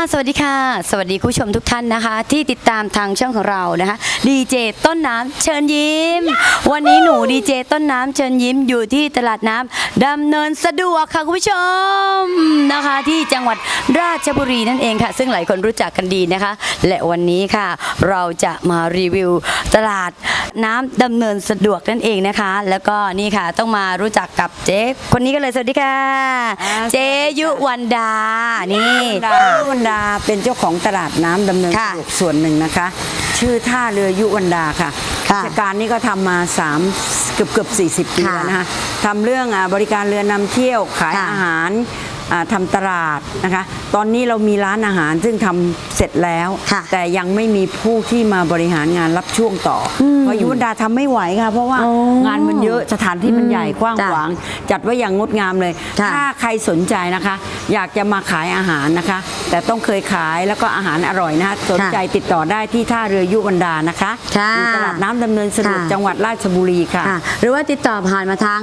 สวัสดีค่ะ สวัสดีคุณผู้ชมทุกท่านนะคะ ที่ติดตามทางช่องของเรานะคะดีเจต้นน้ำเชิญยิ้ม วันนี้หนูดีเจต้นน้ำเชิญยิ้มอยู่ที่ตลาดน้ำดำเนินสะดวกค่ะคุณผู้ชมนะคะที่จังหวัดราชบุรีนั่นเองค่ะ ซึ่งหลายคนรู้จักกันดีนะคะ และวันนี้ค่ะ เราจะมารีวิวตลาดน้ำดำเนินสะดวกนั่นเองนะคะ แล้วก็นี่ค่ะต้องมารู้จักกับเจ๊คนนี้กันเลยสวัสดีค่ะอ่าเจ๊ยุวันดานี่ดายุวันดาเป็นเจ้าของตลาดน้ำดำเนินค่ะสะดวกส่วนหนึ่งนะคะ ชื่อท่าเรือยุวันดาค่ะค่ะราชการนี้ก็ทำมา3เกือบเกือบ40ปีค่ะแล้วนะคะทำเรื่องอ่าบริการเรือนำเที่ยวขายค่ะอาหารอ่า ทำตลาดนะคะ ตอนนี้เรามีร้านอาหารซึ่งทำเสร็จแล้วค่ะแต่ยังไม่มีผู้ที่มาบริหารงานรับช่วงต่ออเพราะยุวันดาทำไม่ไหวค่ะเพราะว่าอ๋องานมันเยอะสถานที่มันใหญ่กว้างจ้ะขวาง จัดไว้อย่างงดงามเลยค่ะถ้าใครสนใจนะคะ อยากจะมาขายอาหารนะคะ แต่ต้องเคยขายแล้วก็อาหารอร่อยนะคะสนใจติดต่อได้ที่ท่าเรือยุวันดานะคะค่ะอยู่ตลาดน้ำดำเนินสะดวกค่ะจังหวัดราชบุรีค่ะค่ะ หรือว่าติดต่อผ่านมาทาง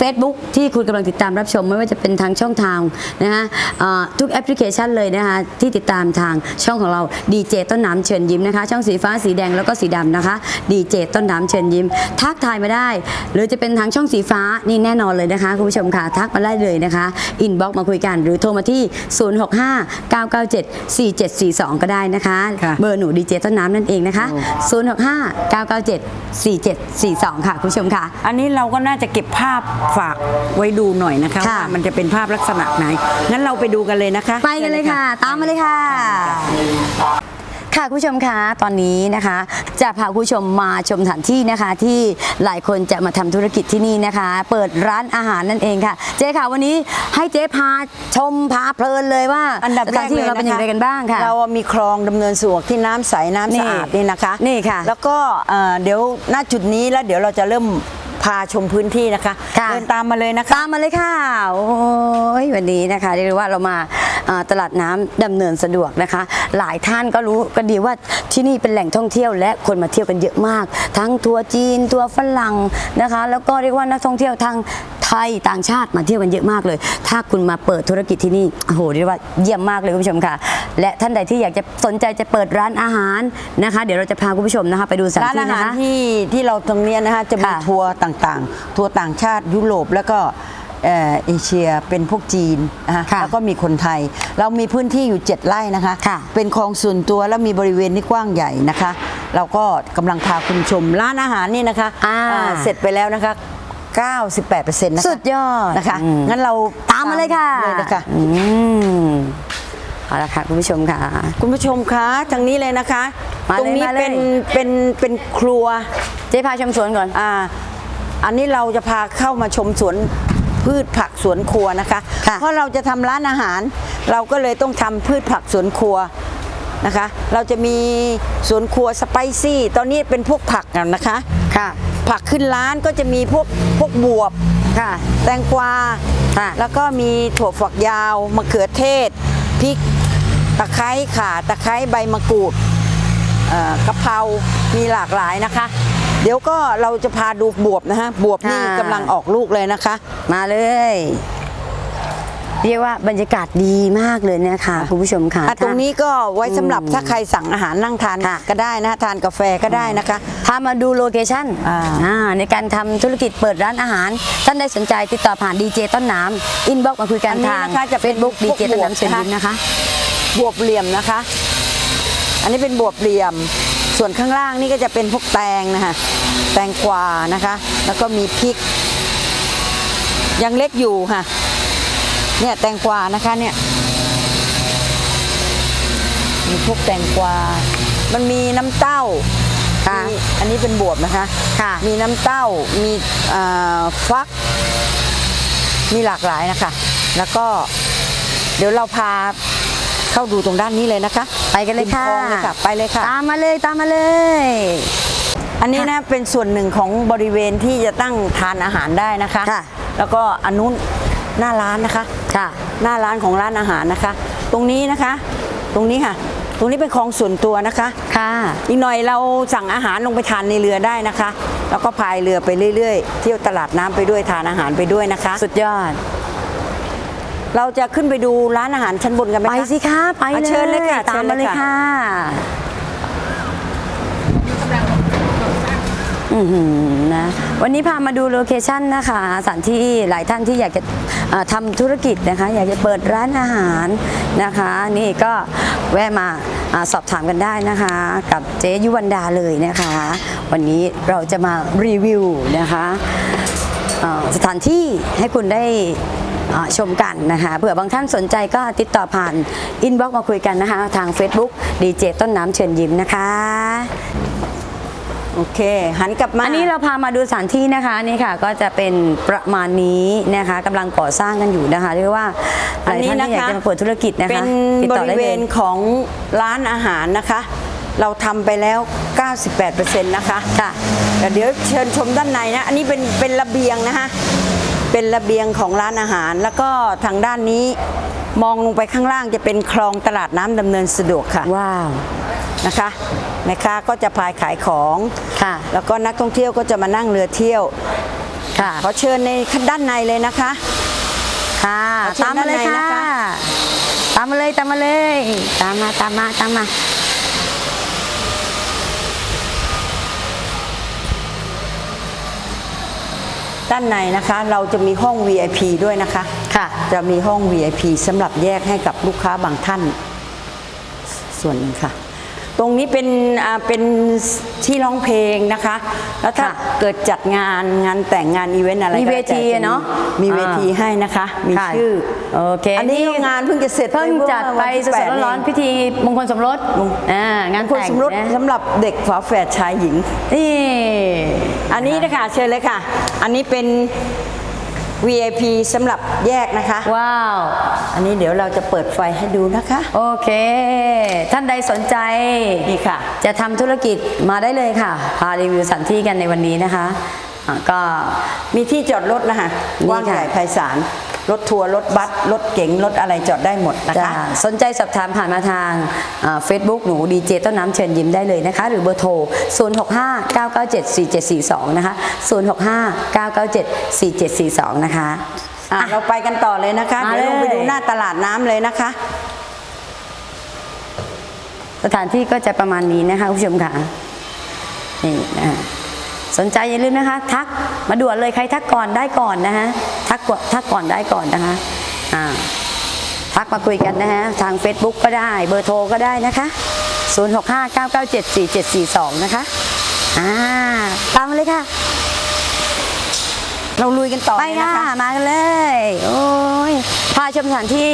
Facebook ที่คุณกำลังติดตามรับชมไม่ว่าจะเป็นทางช่องทางนะคะเอ่อทุกแอปพลิเคชันเลยนะคะที่ติดตามทางช่องของเราดีเจต้นน้ำเชิญยิ้มนะคะ ช่องสีฟ้าสีแดงแล้วก็สีดำนะคะดีเจต้นน้ำเชิญยิ้ม ทักทายมาได้ หรือจะเป็นทางช่องสีฟ้านี่แน่นอนเลยนะคะคุณผู้ชมค่ะทักมาได้เลยนะคะอินบ็อกมาคุยกัน หรือโทรมาที่ 065 997 4742 ก็ได้นะคะค่ะเบอร์หนูดีเจต้นน้ำนั่นเองนะคะ 065 997 4742 ค่ะคุณผู้ชมค่ะ อันนี้เราก็น่าจะเก็บภาพฝากไว้ดูหน่อยนะคะค่ะว่ามันจะเป็นภาพลักษณะไหนงั้นเราไปดูกันเลยนะคะ ไปกันเลยค่ะ ตามมาเลยค่ะ ค่ะคุณผู้ชมคะตอนนี้นะคะ จะพาคุณผู้ชมมาชมสถานที่นะคะ ที่หลายคนจะมาทำธุรกิจที่นี่นะคะ เปิดร้านอาหารนั่นเองค่ะ เจ๊ค่ะวันนี้ให้เจ๊พาชมพาเพลินเลยว่าอันดับสแรถานกที่เลขอยงเราเป็นอย่างไรกันบ้างค่ะ เรามีคลองดำเนินสะดวกที่น้ำใสน้ำนี่สะอาดนี่นะคะนี่ค่ะแล้วก็เอ่อเดี๋ยวณจุดนี้แล้วเดี๋ยวเราจะเริ่มพาชมพื้นที่นะคะ ค่ะ เดินตามมาเลยนะคะ ตามมาเลยค่ะ โอ้ยวันนี้นะคะเรียกได้ว่าเรามาเอ่อตลาดน้ำดำเนินสะดวกนะคะ หลายท่านก็รู้กันดีว่าที่นี่เป็นแหล่งท่องเที่ยวและคนมาเที่ยวกันเยอะมาก ทั้งทัวร์จีนทัวร์ฝรั่งนะคะ แล้วก็เรียกว่านักท่องเที่ยวทาง ไทยต่างชาติมาเที่ยวกันเยอะมากเลย ถ้าคุณมาเปิดธุรกิจที่นี่โอ้โหเรียกว่าเยี่ยมมากเลยคุณผู้ชมค่ะ และท่านใดที่อยากจะสนใจจะเปิดร้านอาหารนะคะ เดี๋ยวเราจะพาคุณผู้ชมนะคะ ไปดูสถานร้านที่อานะหารคะ ที่ที่เราตรงเนี้ยนะคะจะมีค่ะ ทัวร์ต่างๆ ทัวร์ต่างชาติยุโรปแล้วก็เอ่อเอเชียเป็นพวกจีนนะคะค่ะแล้วก็มีคนไทย เรามีพื้นที่อยู่ 7 ไร่นะคะ ค่ะเป็นคลองส่วนตัวแล้วมีบริเวณที่กว้างใหญ่นะคะ เราก็กำลังพาคุณชมร้านอาหารนี่นะคะอ่า อ่าเสร็จไปแล้วนะคะ 98%นะคะสุดยอดนะคะ อืม งั้นเราตามมาเลยค่ะเลยนะคะอืมเอาละค่ะคุณผู้ชมค่ะ คุณผู้ชมคะทางนี้เลยนะคะ มาเลยตรงนี้มาเลย เป็นเป็นเป็นครัวเจ๊พาชมสวนก่อน อ่าอันนี้เราจะพาเข้ามาชมสวนพืชผักสวนครัวนะคะ ค่ะ เพราะเราจะทำร้านอาหาร เราก็เลยต้องทำพืชผักสวนครัวนะคะ เราจะมีสวนครัวสไปซี่ ตอนนี้เป็นพวกผักกันนะคะ ค่ะ ผักขึ้นร้านก็จะมีพวกพวกบวบค่ะ แตงกวาค่ะแล้วก็มีถั่วฝักยาวมะเขือเทศพริกตะไคร้ข่าตะไคร้ใบมะกรูดเอ่อกะเพรามีหลากหลายนะคะ เดี๋ยวก็เราจะพาดูบวบนะฮะบวบนี่ค่ะกำลังออกลูกเลยนะคะ มาเลย เรียกว่าบรรยากาศดีมากเลยนะคะคุณผู้ชมค่ะอะตรงนี้ก็ไว้สำหรับถ้าใครสั่งอาหารนั่งทานค่ะ ก็ได้นะทานกาแฟก็ได้นะคะ พามาดูโลเคชั่นอ่า อ่าในการทำธุรกิจเปิดร้านอาหาร ท่านใดสนใจติดต่อผ่านดีเจต้นน้ำอินบ็อกมาคุยกันอันนี้ทางนะคะจะเป็น Facebook ดีเจพวกต้นน้ำเชิญบวบยิ้มนะคะ บวบเหลี่ยมนะคะ อันนี้เป็นบวบเหลี่ยม ส่วนข้างล่างนี่ก็จะเป็นพวกแตงนะคะแตงกวานะคะ แล้วก็มีพริก ยังเล็กอยู่ค่ะ เนี่ยแตงกวานะคะเนี่ยมีพวกแตงกวา มันมีน้ำเต้าค่ะมีอันนี้เป็นบวบนะคะ ค่ะ มีน้ำเต้า มีเอ่อฟัก มีหลากหลายนะคะ แล้วก็เดี๋ยวเราพาเข้าดูตรงด้านนี้เลยนะคะ ไปกันเลยค่ะริมคลองเลยค่ะไปเลยค่ะ ตามมาเลยตามมาเลย อันนี้นะเป็นส่วนหนึ่งของบริเวณที่จะตั้งทานอาหารได้นะคะค่ะแล้วก็อันนู้น หน้าร้านนะคะ ค่ะ หน้าร้านของร้านอาหารนะคะ ตรงนี้นะคะ ตรงนี้ค่ะ ตรงนี้เป็นของส่วนตัวนะคะ ค่ะ อีกหน่อยเราสั่งอาหารลงไปทานในเรือได้นะคะ แล้วก็พายเรือไปเรื่อยๆ เที่ยวตลาดน้ำไปด้วยทานอาหารไปด้วยนะคะ สุดยอด เราจะขึ้นไปดูร้านอาหารชั้นบนกันไหมไปคะ สิคะ ไปอะเลยเชิญเลยค่ะตามเชิญมาเลเลยยค่ะ ค่ะ นะวันนี้พามาดูโลเคชั่นนะคะสถานที่หลายท่านที่อยากจะทำธุรกิจนะคะ อยากจะเปิดร้านอาหารนะคะ นี่ก็แวะมาสอบถามกันได้นะคะ กับเจ๊ยุวันดาเลยนะคะ วันนี้เราจะมารีวิวนะคะสถานที่ให้คุณได้ชมกันนะคะเผื่อบางท่านสนใจก็ติดต่อผ่านอินบ็อกมาคุยกันนะคะ ทาง Facebook ดีเจต้นน้ำเชิญยิ้มนะคะ โอเค หันกลับมา อันนี้เราพามาดูสถานที่นะคะนี่ค่ะ ก็จะเป็นประมาณนี้นะคะกำลังก่อสร้างกันอยู่นะคะเรียกว่าหอันลายนี้ท่านนะที่อยากคะจะมาเปิดธุรกิจนะคะเป็นติดบต่อริได้เวเลยณของร้านอาหารนะคะ เราทำไปแล้ว 98%นะคะค่ะแต่เดี๋ยวเชิญชมด้านในนะ อันนี้เป็นเป็นระเบียงนะคะเป็นระเบียงของร้านอาหาร แล้วก็ทางด้านนี้มองลงไปข้างล่างจะเป็นคลองตลาดน้ำดำเนินสะดวกค่ะ ว้าว นะคะแม่ค้าก็จะพายขายของค่ะ แล้วก็นักท่องเที่ยวก็จะมานั่งเรือเที่ยวค่ะขอเชิญในด้านในเลยนะคะ ค่ะขอเชิญตามมาเลยด้านในค่ะนะคะ ตามมาเลยตามมาเลยตามมาตามมาตามมาด้านในนะคะ เราจะมีห้อง VIP ด้วยนะคะ ค่ะ จะมีห้อง VIP สำหรับแยกให้กับลูกค้าบางท่าน ส่วนหนึ่งค่ะ ตรงนี้เป็นอ่าเป็นที่ร้องเพลงนะคะ แล้วถ้าค่ะเกิดจัดงานงานแต่งงานอีเวนต์อะไรมีก็เวทีจอะเนอะมีอ่าเวทีให้นะคะ มีค่ะชื่อ โอเคอันนี้งานเพิ่งจะเสร็จเพิ่งมื่อจัดไปวันที่สแปดๆร้อนๆพิธีมงคลสมรสมง อ่างานคนแต่งสมรสนะสำหรับเด็กฝาแฝดชายหญิง นี่ อันนี้นะคะเชิญเลยค่ะ อันนี้เป็น VIP สำหรับแยกนะคะ ว้าว อันนี้เดี๋ยวเราจะเปิดไฟให้ดูนะคะ โอเค ท่านใดสนใจนี่ค่ะ จะทำธุรกิจมาได้เลยค่ะ พารีวิวสถานที่กันในวันนี้นะคะอะก็ มีที่จอดรถนะคะนี่กว้างค่ะใหญ่ไพศาล รถทัวร์รถบัสรถเก๋งรถอะไรจอดได้หมดนะจะคะ สนใจสอบถามผ่านมาทางเฟซบุ๊กหนูดีเจต้นน้ำเชิญยิ้มได้เลยนะคะ หรือเบอร์โทร 0659974742 นะคะ 0659974742 นะคะอะเราไปกันต่อเลยนะคะมาเดี๋ยวลงไปเลยดูหน้าตลาดน้ำเลยนะคะ สถานที่ก็จะประมาณนี้นะคะคุณผู้ชมค่ะนี่นะสนใจอย่าลืมนะคะ ทักมาด่วนเลยใครทักก่อนได้ก่อนนะฮะ ทักก่อนทักก่อนได้ก่อนนะคะอ่าทักมาคุยกันนะฮะทาง Facebook ก็ได้เบอร์โทรก็ได้นะคะ 0659974742 นะคะอ่าตามมาเลยค่ะ เราลุยกันต่อไปเลยนะค่ะคะมากันเลย โอ้ย พาชมสถานที่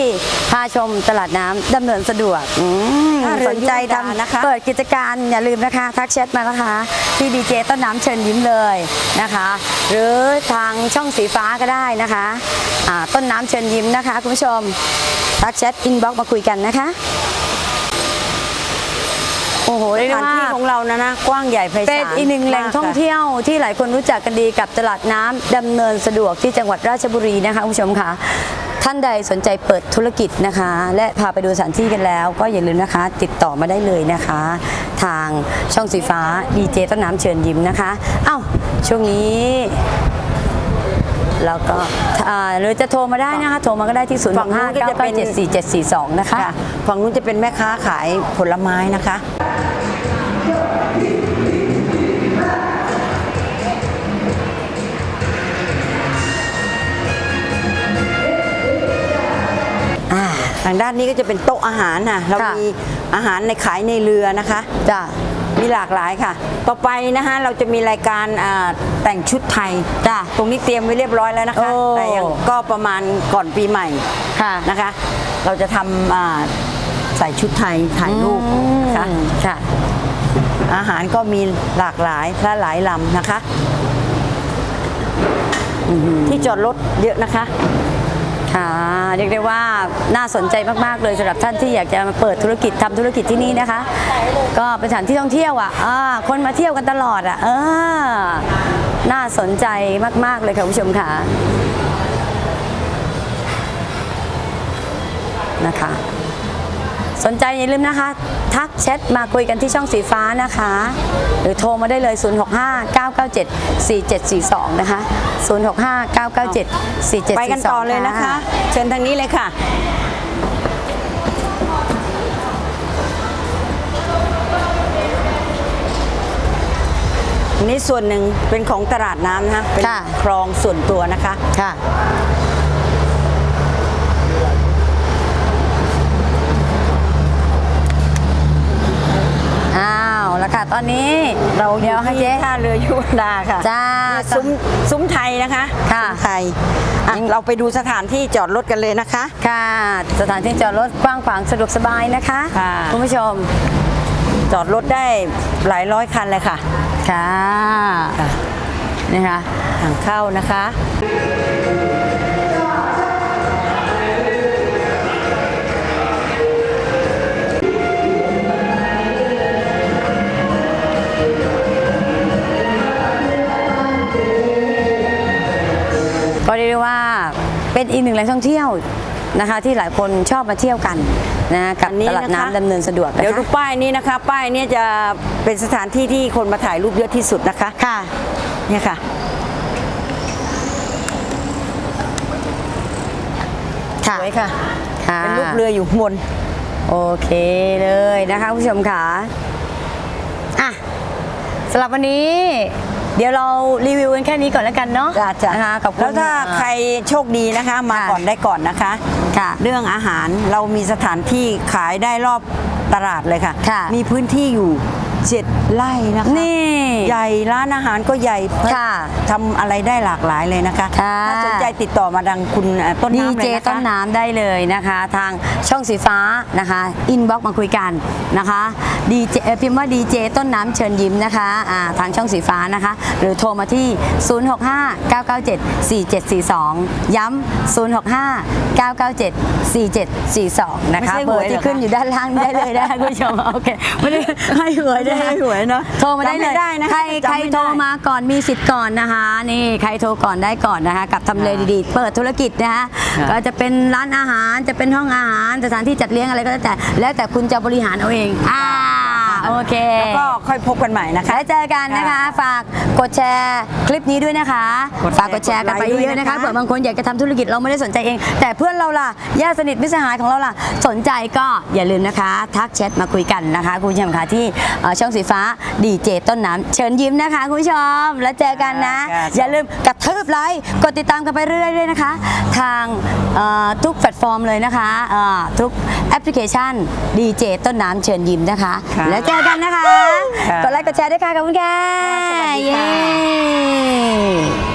พาชมตลาดน้ำดำเนินสะดวกอืมท่าเรือสนใจยุธยาทำนะคะ เปิดกิจการอย่าลืมนะคะ ทักแชทมานะคะที่ดีเจต้นน้ำเชิญยิ้มเลยนะคะ หรือทางช่องสีฟ้าก็ได้นะคะอ่าต้นน้ำเชิญยิ้มนะคะคุณผู้ชมทักแชทอินบ็อกมาคุยกันนะคะ โอ้โหสเรียกได้ถานว่าที่ของเรานะนะกว้างใหญ่ไพศาลเป็นอีกหนึ่งแหล่งมากท่องค่ะเที่ยวที่หลายคนรู้จักกันดีกับตลาดน้ำดำเนินสะดวกที่จังหวัดราชบุรีนะคะคุณผู้ชมค่ะท่านใดสนใจเปิดธุรกิจนะคะ และพาไปดูสถานที่กันแล้ว ก็อย่าลืมนะคะ ติดต่อมาได้เลยนะคะ ทางช่องสีฟ้าดีเจต้นน้ำเชิญยิ้มนะคะเอ้าช่วงนี้ แล้วก็อ่าหรือจะโทรมาได้นะคะ โทรมาก็ได้ที่0ฝั่งนู้6นก็5 9จะเป็น9 7 4 7 4 2 นะคะ ค่ะฝั่งนู้นจะเป็นแม่ค้าขายผลไม้นะคะ ทางด้านนี้ก็จะเป็นโต๊ะอาหารน่ะเราค่ะ มีอาหารในขายในเรือนะคะ จ้ะ มีหลากหลายค่ะ ต่อไปนะคะเราจะมีรายการอ่าแต่งชุดไทย จ้ะ ตรงนี้เตรียมไว้เรียบร้อยแล้วนะคะ โอ้ แต่ยังก็ประมาณก่อนปีใหม่ค่ะ นะคะ เราจะทำอ่าใส่ชุดไทยถ่ายรูปนะคะอืมค่ะ อาหารก็มีหลากหลายและหลายลำนะคะ ที่จอดรถเยอะนะคะ ค่ะเรียกได้ว่าน่าสนใจมากๆเลยสำหรับท่านที่อยากจะมาเปิดธุรกิจทำธุรกิจที่นี่นะคะ ก็เป็นสถานที่ท่องเที่ยวอะอ่าคนมาเที่ยวกันตลอดอะเออน่าสนใจมากๆเลยค่ะผู้ชมค่ะนะคะ สนใจอย่าลืมนะคะ ทักแชทมาคุยกันที่ช่องสีฟ้านะคะ หรือโทรมาได้เลย 065 997 4742 นะคะ 065 997 4742 ไปกันต่อเลยนะคะ เชิญทางนี้เลยค่ะอันนี้ส่วนหนึ่งเป็นของตลาดน้ำนะคะเป็นค่ะคลองส่วนตัวนะคะค่ะ อ้าวแล้วค่ะ ตอนนี้เราอเดี๋ยู่ยวให้ที่เจ๊ท่าเรือยุวดาค่ะจ้านี่ซุ้มซุ้มไทยนะคะค่ะซุ้มไทยอะเราไปดูสถานที่จอดรถกันเลยนะคะ ค่ะ สถานที่จอดรถกว้างขวางสะดวกสบายนะคะค่ะคุณผู้ชมจอดรถได้หลายร้อยคันเลยค่ะ ค่ะค่ะนะคะทางเข้านะคะ ก็เรียกได้ว่าเป็นอีกหนึ่งแหล่งท่องเที่ยวนะคะที่หลายคนชอบมาเที่ยวกันนะกับอันนี้ตลาดนะคะน้ำดำเนินสะดวกนะคะเดี๋ยวดูป้ายนี้นะคะ ป้ายนี้จะเป็นสถานที่ที่คนมาถ่ายรูปเยอะที่สุดนะคะค่ะเนี่ยค่ะค่ะสวยค่ะค่ะเป็นรูปเรืออยู่ข้างบนโอเคเลยนะคะคุณผู้ชมค่ะอะสำหรับวันนี้ เดี๋ยวเรารีวิวกันแค่นี้ก่อนแล้วกันเนาะจ้าจ้านะคะกับแล้วถ้าใครโชคดีนะคะ มาค่ะก่อนได้ก่อนนะคะ ค่ะเรื่องอาหารเรามีสถานที่ขายได้รอบตลาดเลยค่ะ ค่ะมีพื้นที่อยู่ เจ็ดไร่นะคะ นี่ใหญ่ร้านอาหารก็ใหญ่ค่ะทำอะไรได้หลากหลายเลยนะคะค่ะถ้าสนใจติดต่อมาดังคุณเอ่อต้นดีน้ำเลเจยนะคะต้นน้ำได้เลยนะคะ ทางช่องสีฟ้านะคะอินบ็อกมาคุยกันนะคะดีเจพิมพ์ว่าดีเจต้นน้ำเชิญยิ้มนะคะอ่าทางช่องสีฟ้านะคะ หรือโทรมาที่ 065 997 4742 ย้ำ065 997 4742 นะคะไม่ใช่เบหอวยร์เหรอที่ขึ้นคะอยู่ด้านล่างได้เลยนะคะคุณผู้ชมโอเคไม่ได้ให้หวยด้วยไม่ได้ให้หวยเนอะโทรมาได้เลยจำไม่ได้นะคะใครจำใครไม่ได้โทรมามาก่อนมีสิทธิ์ก่อนนะคะ นี่ใครโทรก่อนได้ก่อนนะคะ กับทำเลดีๆ เปิดธุรกิจนะคะค่ะก็จะเป็นร้านอาหารจะเป็นห้องอาหารสถานที่จัดเลี้ยงอะไรก็แล้วแต่แล้วแต่คุณจะบริหารเอาเองอ่า โอเคแล้วก็ค่อยพบกันใหม่นะคะ แล้วเจอกันนะคะ ฝากกดแชร์คลิปนี้ด้วยนะคะ กดแชร์ฝากกดแชร์กันไปกดไลค์ด้วยเยอะๆนะคะนะคะ เผื่อบางคนอยากจะทำธุรกิจเราไม่ได้สนใจเอง แต่เพื่อนเราล่ะญาติสนิทมิตรสหายของเราล่ะสนใจก็อย่าลืมนะคะ ทักแชทมาคุยกันนะคะ คุณผู้ชมค่ะที่เอ่อช่องสีฟ้าดีเจต้นน้ำเชิญยิ้มนะคะคุณผู้ชมแล้วเจอกันนะ ค่ะอย่าลืมกระทืบไลค์กดติดตามกันไปเรื่อยๆด้วยนะคะ ทางเอ่อทุกแพลตฟอร์มเลยนะคะเอ่อทุกแอปพลิเคชันดีเจต้นน้ำเชิญยิ้มนะคะ ค่ะแล้วเจอกันนะคะ ค่ะ กดไลค์กดแชร์ด้วยค่ะขอบคุณค่ะสวัสดีค่ะ เย้